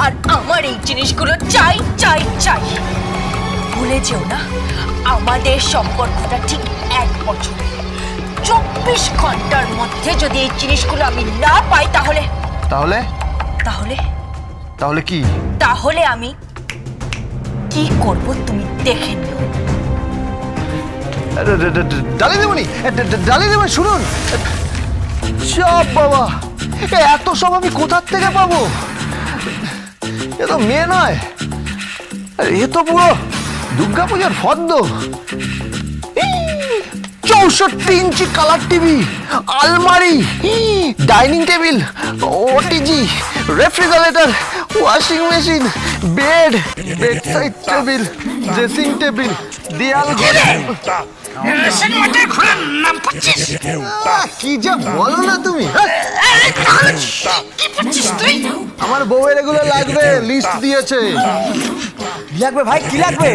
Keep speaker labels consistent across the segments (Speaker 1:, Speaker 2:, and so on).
Speaker 1: আর আমার এই জিনিসগুলো চাই চাই চাই। ভুলে যেও না আমাদের সম্পর্কটা ঠিক এক বছরের চব্বিশ ঘণ্টার মধ্যে যদি এই জিনিসগুলো আমি না পাই তাহলে?
Speaker 2: তাহলে?
Speaker 1: তাহলে?
Speaker 2: তাহলে কি?
Speaker 1: তাহলে আমি কি করব তুমি দেখে নিও।
Speaker 2: ডালি দেবনি ডালি দেবেন শুনুন। সব বাবা এত সব আমি কোথার থেকে পাবো? এ তো মেয়ে নয়। এ তো পুরো দুর্গা পূজার ফদ্দ চৌষট্টি ইঞ্চি কালার টিভি, আলমারি, dining table, OTG, refrigerator, washing machine, bed bed side table, dressing table, দেয়াল কি যে বলো না তুমি হ্যাঁ? আমার বউয়ের এগুলো লাগবে লিস্ট দিয়েছে
Speaker 3: কি লাগবে ভাই কি লাগবে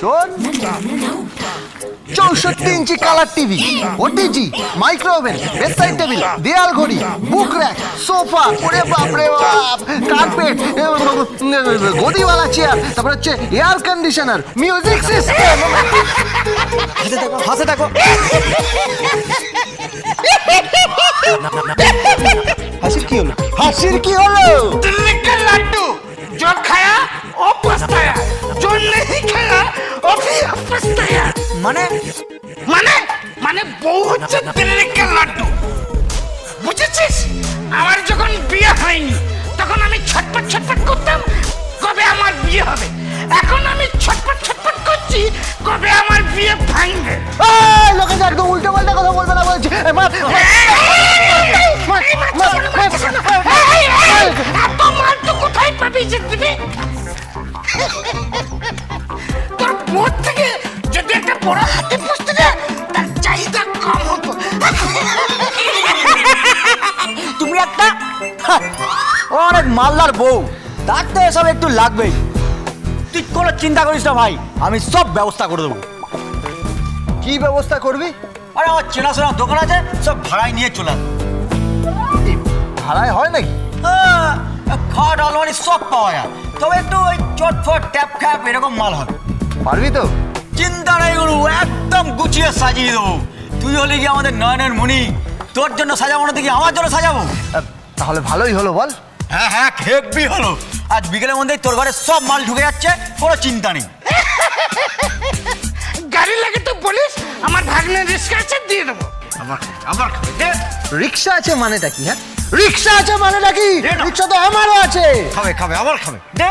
Speaker 2: শোন চৌষট্টি inch colour TV OTG micro oven bedside table দেয়াল ঘড়ি বুক র্যাক সোফা ওরে বাপ রে বাপ কার্পেট গদিওয়ালা চেয়ার তারপর হচ্ছে এয়ার কন্ডিশনার মিউজিক সিস্টেম
Speaker 3: হাসে থাকো হাসে থাকো হাসির কি হলো?
Speaker 2: হাসির কি হলো?
Speaker 4: দিল্লি লাড্ডু। জল খায়া ও পস্তায়া জল নেহি খায়া ও ভি পস্তায়া
Speaker 3: মানে?
Speaker 4: মানে? মানে বউ হচ্ছে দিল্লি লাড্ডু। বুঝেছিস? আমার যখন বিয়ে হয়নি তখন আমি ছটপট ছটপট করতাম কবে আমার বিয়ে হবে? এখন আমি ছটপট ছটপট করছি কবে আমার বিয়ে ভাঙবে?
Speaker 2: লোকে যে একদম উল্টো পাল্টা কথা বলবে না বলছে।
Speaker 4: এত মাল তো কোথায় পাবি যে দিবি তোর বোধ থেকে যদি একটা বড় হাতে পুষতে যায় তার চাহিদা কম হতো।
Speaker 3: তুমি একটা অনেক মালদার বউ। তার তো এসব একটু লাগবেই। তুই কোনো চিন্তা করিস না ভাই আমি সব ব্যবস্থা করে দেবো।
Speaker 2: কি ব্যবস্থা করবি?
Speaker 3: আরে আমার চেনাশোনা দোকান আছে সব ভাড়ায় নিয়ে চলে আসব।
Speaker 2: ভাড়ায় হয় নাকি?
Speaker 3: হ্যাঁ, খাট আলমারি সব পাওয়া যায়। তবে একটু ওই চটফট ট্যাপ খ্যাপ এরকম মাল হবে
Speaker 2: পারবি তো?
Speaker 3: চিন্তা নেই গুরু একদম গুছিয়ে সাজিয়ে দেবো। তুই হলে কি আমাদের নয়নের মুনি তোর জন্য সাজাবো না দেখি আমার জন্য সাজাবো?
Speaker 2: তাহলে ভালোই হলো বল।
Speaker 3: হ্যাঁ হ্যাঁ হেব্বি হলো। আজ বিকেলের মধ্যেই তোর ঘরে সব মাল ঢুকে যাচ্ছে কোনো চিন্তা নেই।
Speaker 4: গাড়ি লাগে তো বলিস আমার ভাগ্নে রিস্কা আছে দিয়ে দেবো।
Speaker 2: আমার আমার রিক্সা আছে মানেটা কি হ্যাঁ? রিক্সা আছে মানেটা কি। রিক্সা তো আমারও আছে।
Speaker 3: খাবে খাবে আবার খাবে দে।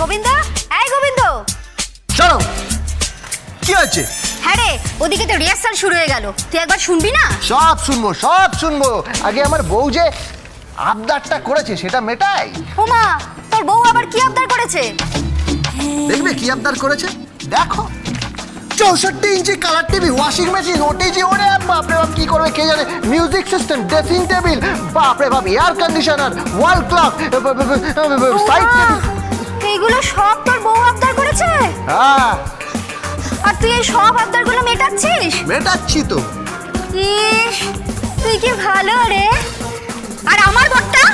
Speaker 5: গোবিন্দা এই গোবিন্দ।
Speaker 2: চলো। কি আছে
Speaker 5: হ্যাঁ রে ওদিকে তো রিহার্সাল শুরু হয়ে গেল। তুই একবার শুনবি না?
Speaker 2: সব শুনব সব শুনব। আগে আমার বউ যে আবদারটা করেছে সেটা মেটাই
Speaker 5: ওমা তোর বউ আবার কি আবদার করেছে?
Speaker 2: দেখবে কি আবদার করেছে? দেখো। চৌষট্টি inch colour TV washing machine OTG ওরে বাপরে বাপ কি করবে কে জানে? মিউজিক সিস্টেম ড্রেসিং টেবিল বাপরে বাপ air conditioner wall clock side
Speaker 5: এইগুলো সব তোর বউ আবদার করেছে?
Speaker 2: হ্যাঁ।
Speaker 5: আর তুই এই সব আবদারগুলো মেটাচ্ছিস?
Speaker 2: মেটাচ্ছি তো।
Speaker 5: ইস তুই কি ভালো রে? আর আমার বরটা?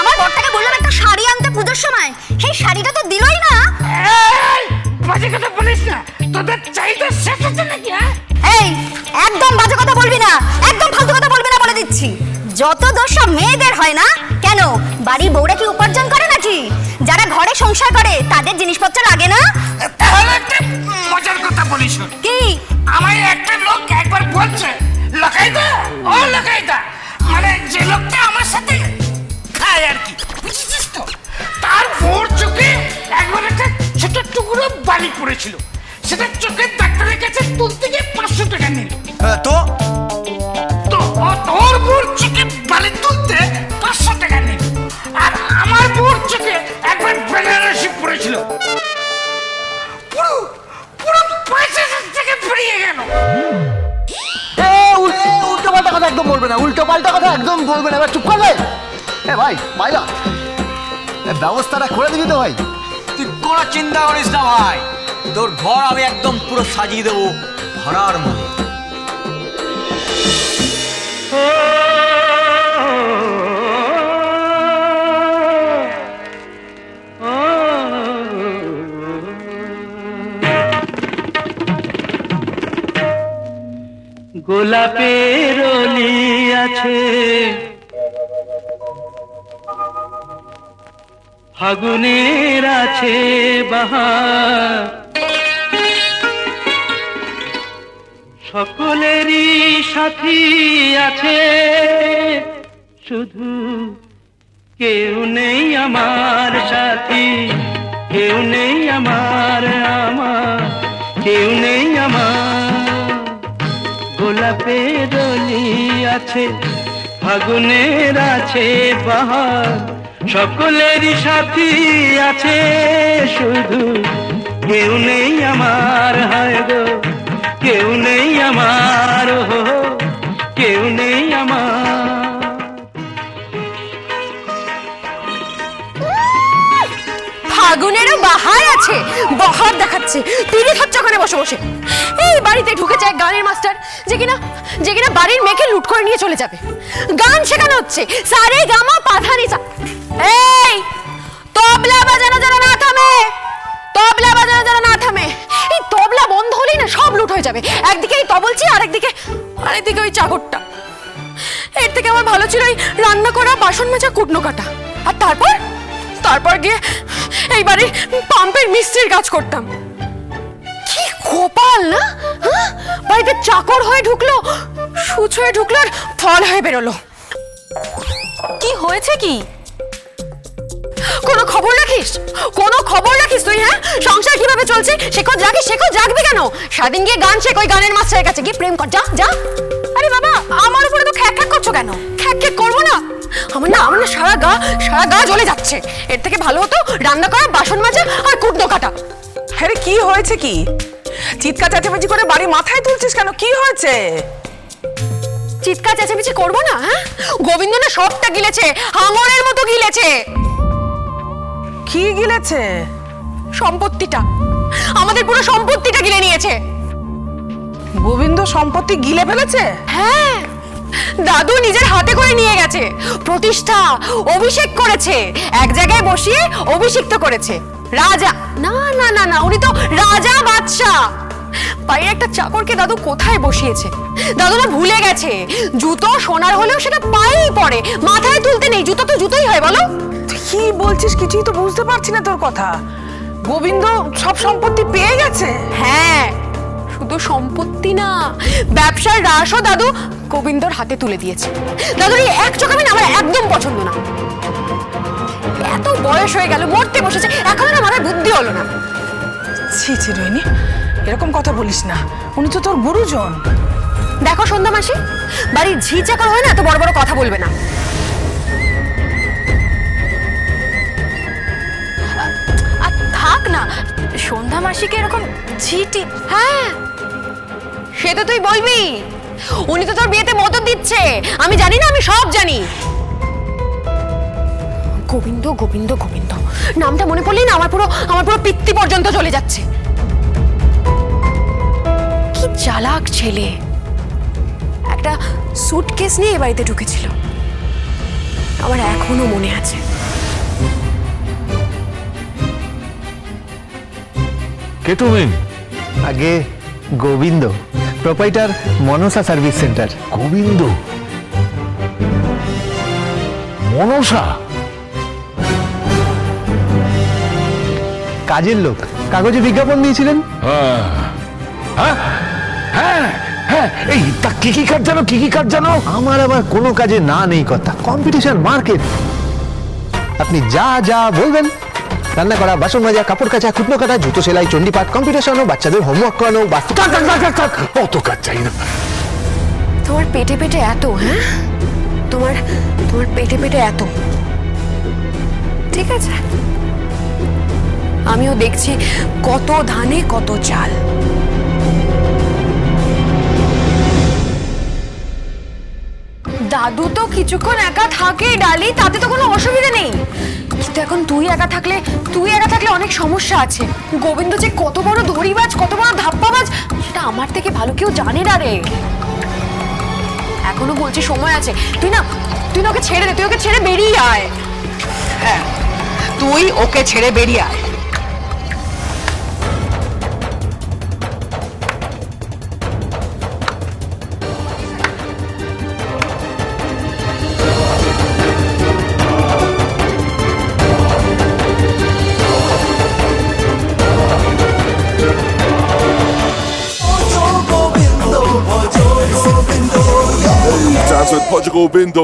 Speaker 5: আমার বরটাকে বললাম একটা শাড়ি আনতে পুজোর সময়। সেই শাড়িটা তো দিলই না।
Speaker 4: বাজে কথা বলিস না। তোদের চাহিদা শেষ হচ্ছে নাকি হ্যাঁ?
Speaker 5: এই একদম বাজে কথা বলবি না। একদম ফালতু কথা বলবি না বলে দিচ্ছি। যত দোষ সব মেয়েদের হয় না? কেন? বাড়ির বউরা কি উপার্জন করে নাকি? যারা ঘরে সংসার করে তাদের জিনিসপত্র লাগে না?
Speaker 4: তাহলে একটা মজার কথা বলিস
Speaker 5: কি?
Speaker 4: আমায় একটা লোক একবার বলছে লকাইদা ও লকাইদা মানে যে লোকটা আমার সাথে খায় আর কি বুঝেছিস তো? তার বোর চোখে একবার একটা ছোট টুকরো বালি পড়েছিল। সেটা চোখের ডাক্তারের কাছে তুলতে গিয়ে পাঁচশো টাকা নিল।
Speaker 3: হ্যাঁ, তো?
Speaker 4: ভোর তোর বোর
Speaker 2: একদম বলবে না উল্টো পাল্টা কথা একদম বলবে না। এবার চুপ করবে? এ ভাই মাইলা ব্যবস্থাটা করে দিবি তো ভাই।
Speaker 3: তুই কোনো চিন্তা করিস না ভাই। তোর ঘর আমি একদম পুরো সাজিয়ে দেবো ভরার মতো।
Speaker 6: গোলাপী আছে। ফাগুনের আছে বাহার। সকলেরই সাথী আছে। শুধু কেউ নেই আমার সাথী, কেউ নেই আমার গোলাপের রলি আছে, ফাগুনের আছে বাহার সকলেরই সাথী আছে শুধু। কেউ নেই আমার হায় গো, কেউ নেই আমার
Speaker 1: ফাগুনেরও আছে বাহার দেখাচ্ছে। পিড়িত হচ্ছে ওখানে বসে বসে। এই বাড়িতে ঢুকেছে এক গানের মাস্টার, যে কিনা যে কিনা বাড়ির মেয়েকে লুট করে নিয়ে চলে যাবে। গান শেখানো হচ্ছে। সারে গামা পাধানি সা এই, তবলা বাজানো যেন না থামে। তবলা বাজানো যেন না থামে। এই তবলা বন্ধ হলেই না সব লুট হয়ে যাবে। একদিকে এই তবলছি আরেকদিকে আরেকদিকে ওই চাকরটা এর থেকে আমার ভালো ছিল এই রান্না করা বাসন মাজা কুটনো কাটা। আর তারপর? তারপর গিয়ে এই বাড়ির পাম্পের মিস্ত্রির কাজ করতাম। কি কপাল না? হ্যাঁ? বাড়িতে চাকর হয়ে ঢুকলো সুচ হয়ে ঢুকলো আর ফল হয়ে বেরোলো। কি হয়েছে কি? কোনো খবর রাখিস? কোনো খবর রাখিস তুই হ্যাঁ? সংসার কীভাবে চলছে? সে খোঁজ রাখিস সে খোঁজ রাখবি কেন? সারাদিন গিয়ে গান শেখ ওই গানের মাস্টারের কাছে গিয়ে প্রেম কর যা যা। আরে বাবা আমার উপরে তো খ্যাক খ্যাক করছ কেন? গা সারা গা জ্বলে যাচ্ছে। এর থেকে ভালো হতো রান্না করা বাসন মাজা আর কুটনো কাটা।
Speaker 7: আরে কি হয়েছে কি? চিৎকার চেঁচামেচি করে বাড়ি মাথায় তুলছিস কেন? কি হয়েছে?
Speaker 1: চিৎকার চেঁচামেচি করব না হ্যাঁ? গোবিন্দ না সবটা গিলেছে হাঙরের মতো গিলেছে।
Speaker 7: কি গিলেছে?
Speaker 1: সম্পত্তিটা। আমাদের পুরো সম্পত্তিটা গিলে নিয়েছে।
Speaker 7: গোবিন্দ সম্পত্তি গিলে ফেলেছে?
Speaker 1: হ্যাঁ। দাদু নিজের হাতে করে নিয়ে গেছে। প্রতিষ্ঠা অভিষেক করেছে। এক জায়গায় বসিয়ে অভিষিক্ত করেছে। রাজা। না না না না উনি তো রাজা বাদশাহ। বাইরে একটা চাকরকে দাদু কোথায় বসিয়েছে? দাদু না ভুলে গেছে। জুতো সোনার হলেও সেটা পায়েই পড়ে। মাথায় তুলতে নেই জুতো তো জুতোই হয় বলো।
Speaker 7: তুই কি বলছিস? কিছুই তো বুঝতে পারছি না তোর কথা। গোবিন্দ সব সম্পত্তি পেয়ে গেছে?
Speaker 1: হ্যাঁ। সম্পত্তি না। ব্যবসার রাসও দাদু গোবিন্দর হাতে তুলে দিয়েছে। দাদুর এই এক চোখ আমি না আমার একদম পছন্দ না। এত বয়স হয়ে গেল মরতে বসেছে এখন না মাথায় বুদ্ধি হলো না।
Speaker 7: ছি ছি রোহিণী এরকম কথা বলিস না। উনি তো তোর গুরুজন।
Speaker 1: দেখো সন্ধ্যা মাসি বাড়ির ঝি চাকর হয় না এত বড় বড় কথা বলবে না। আর থাক না সন্ধ্যা মাসিকে এরকম ঝিটি হ্যাঁ সে তো তুই বলবি? উনি তো তোর বিয়েতে মদত দিচ্ছে। আমি জানি না আমি সব জানি। গোবিন্দ গোবিন্দ গোবিন্দ নামটা মনে পড়লেই না আমার পুরো আমার পুরো পিত্তি পর্যন্ত চলে যাচ্ছে। কি চালাক ছেলে। একটা সুটকেস নিয়ে এ বাড়িতে ঢুকেছিল। আমার এখনও মনে আছে।
Speaker 8: কে তুমি?
Speaker 2: আগে Gobinda. Proprietor Manasa service centre
Speaker 8: Gobinda. Manasa?
Speaker 2: কাজের লোক কাগজে বিজ্ঞাপন দিয়েছিলেন?
Speaker 8: হ্যাঁ। হ্যাঁ? হ্যাঁ হ্যাঁ। এই তা কি কি কাজ জানো? কি কি কাজ জানো?
Speaker 2: আমার আবার কোনো কাজে না নেই কথা। কম্পিটিশন মার্কেট আপনি যা যা বলবেন রান্না করা, বাসন মাজা, কাপড় কাচা কুটনো কাটা, জুতো সেলাই, চণ্ডীপাঠ কম্পিটিশনও বাচ্চাদের হোমওয়ার্ক করানো।
Speaker 8: অত কাজ চাই না।
Speaker 1: তোমার পেটে পেটে এত হ্যাঁ? তোমার তোমার পেটে পেটে এত। ঠিক আছে। আমিও দেখছি কত ধানে, কত চাল। দাদু তো কিছুক্ষণ একা থাকে ডালি, তাতে তো কোনো অসুবিধা নেই। কিন্তু এখন তুই একা থাকলে, তুই একা থাকলে অনেক সমস্যা আছে। গোবিন্দ যে কত বড় ধরিবাজ কত বড় ধাপ্পাবাজ, সেটা আমার থেকে ভালো কেউ জানে না রে। এখনও বলছি সময় আছে। তুই না তুই না ওকে ছেড়ে দে, তুই ওকে ছেড়ে বেরিয়ে আয়।
Speaker 7: হ্যাঁ তুই ওকে ছেড়ে বেরিয়ে আয়।
Speaker 9: ভজ গোবিন্দ